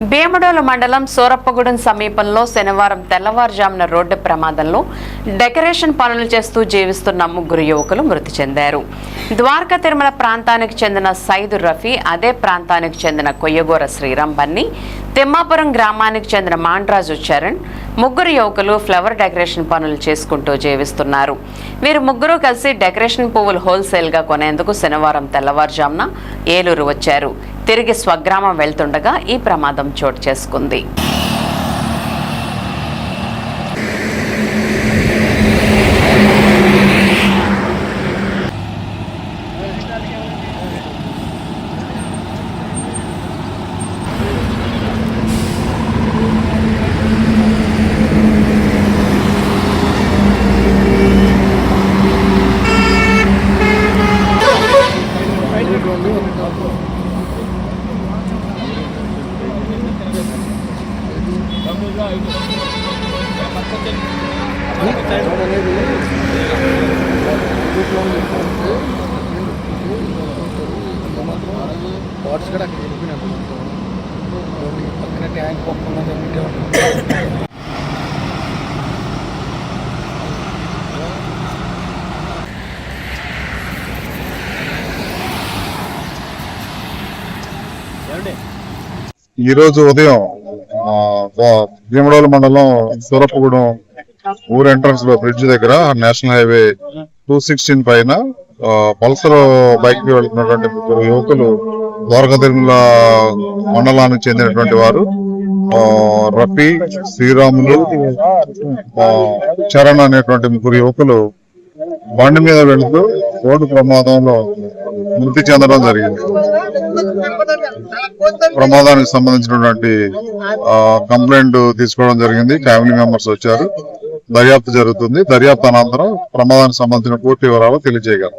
భీమడోలు మండలం సూరప్పగూడెం సమీపంలో శనివారం తెల్లవారుజామున రోడ్డు ప్రమాదంలో డెకరేషన్ పనులు చేస్తూ జీవిస్తున్న ముగ్గురు యువకులు మృతి చెందారు. ద్వారకా తిరుమల ప్రాంతానికి చెందిన సైదు రఫీ అదే ప్రాంతానికి చెందిన కొయ్యగూర శ్రీరామ్ బన్ని తిమ్మాపురం గ్రామానికి చెందిన మాండ్రాజు చరణ్ ముగ్గురు యువకులు ఫ్లవర్ డెకరేషన్ పనులు చేసుకుంటూ జీవిస్తున్నారు. వీరు ముగ్గురు కలిసి డెకరేషన్ పువ్వులు హోల్సేల్గా కొనేందుకు శనివారం తెల్లవారుజామున ఏలూరు వచ్చారు. తిరిగి స్వగ్రామం వెళ్తుండగా ఈ ప్రమాదం చోటు చేసుకుంది. వాట్స్ కూడా అక్కడ పక్కన ట్యాంక్ పక్కన ఈ రోజు ఉదయం భీమడోలు మండలం సూరప్పగూడెం ఊరు ఎంట్రన్స్లో బ్రిడ్జ్ దగ్గర నేషనల్ హైవే టూ సిక్స్టీన్ పైన ఆ, పల్సర్ బైక్ వెళ్తున్నటువంటి ముగ్గురు యువకులు ద్వారకతిరుమల మండలానికి చెందినటువంటి వారు ఆ, రఫీ శ్రీరాములు చరణ్ అనేటువంటి ముగ్గురు యువకులు బండి మీద వెళుతూ రోడ్డు ప్రమాదంలో మృతి చెందడం జరిగింది. ప్రమాదానికి సంబంధించినటువంటి కంప్లైంట్ తీసుకోవడం జరిగింది. ఫ్యామిలీ మెంబర్స్ వచ్చారు. దర్యాప్తు జరుగుతుంది. దర్యాప్తు అనంతరం ప్రమాదానికి సంబంధించిన పూర్తి వివరాలు తెలియజేయగలరు